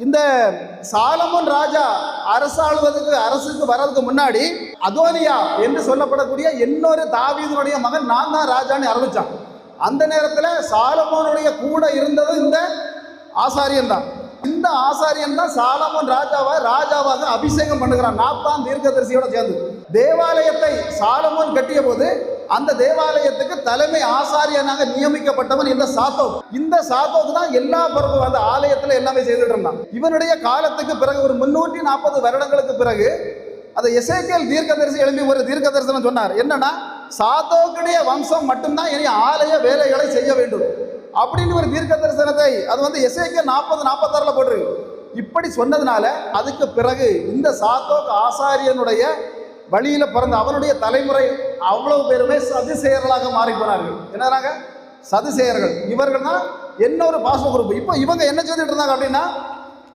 இந்த சாலமன் ராஜா அரசாளுவதற்கு அரசுக்கு வர்றதுக்கு முன்னாடி அதோனியா என்று சொல்லப்படக்கூடிய இன்னொரு தாவீதனுடைய மகன் நான் தான் ராஜான்னு அறிவிச்சான். அந்த நேரத்தில் சாலமோனுடைய கூட இருந்தது இந்த ஆசாரியன் தான் இந்த ஆசாரியன் தான் சாலமோன் ராஜாவை ராஜாவாக அபிஷேகம் பண்ணுகிறான். நாத்தான் தீர்க்கதரிசியோட சேர்ந்து. தேவாலயத்தை சாலமோன் கட்டிய போது அந்த தேவாலயத்துக்கு தலைமை ஆசாரியனாக நியமிக்கப்பட்டவன் இந்த சாத்தோக். இந்த சாத்தோக் தான் எல்லா பொறுப்பும் அந்த ஆலயத்துல எல்லாமே செய்துட்டு இருந்தான். இவனுடைய காலத்துக்கு பிறகு ஒரு முன்னூற்றி நாற்பது வருடங்களுக்கு பிறகு அந்த எசேக்கியல் தீர்க்கதரிசி எழுப்பி ஒரு தீர்க்க தரிசனம் சொன்னார். என்னன்னா சாத்தோக்குடைய வம்சம் மட்டும்தான் இனி ஆலய வேலைகளை செய்ய வேண்டும். அப்படின்னு ஒரு தீர்க்க தரிசனத்தை அது வந்து எசேக்கியல் நாற்பது நாற்பத்தாறுல போட்டிருக்கு. இப்படி சொன்னதுனால அதுக்கு பிறகு இந்த சாத்தோக் ஆசாரியனுடைய வழியில பிறந்த அவனுடைய தலைமுறை அவ்வளவு பேருமே சதிசெயர்களாக மாறி போனார்கள். என்னறாங்க சதிசெயர்கள். இவர்கள் தான் என்ன ஒரு பாச குரூப் இப்போ இவங்க என்ன சொல்லிட்டு இருந்தாங்க அப்படின்னா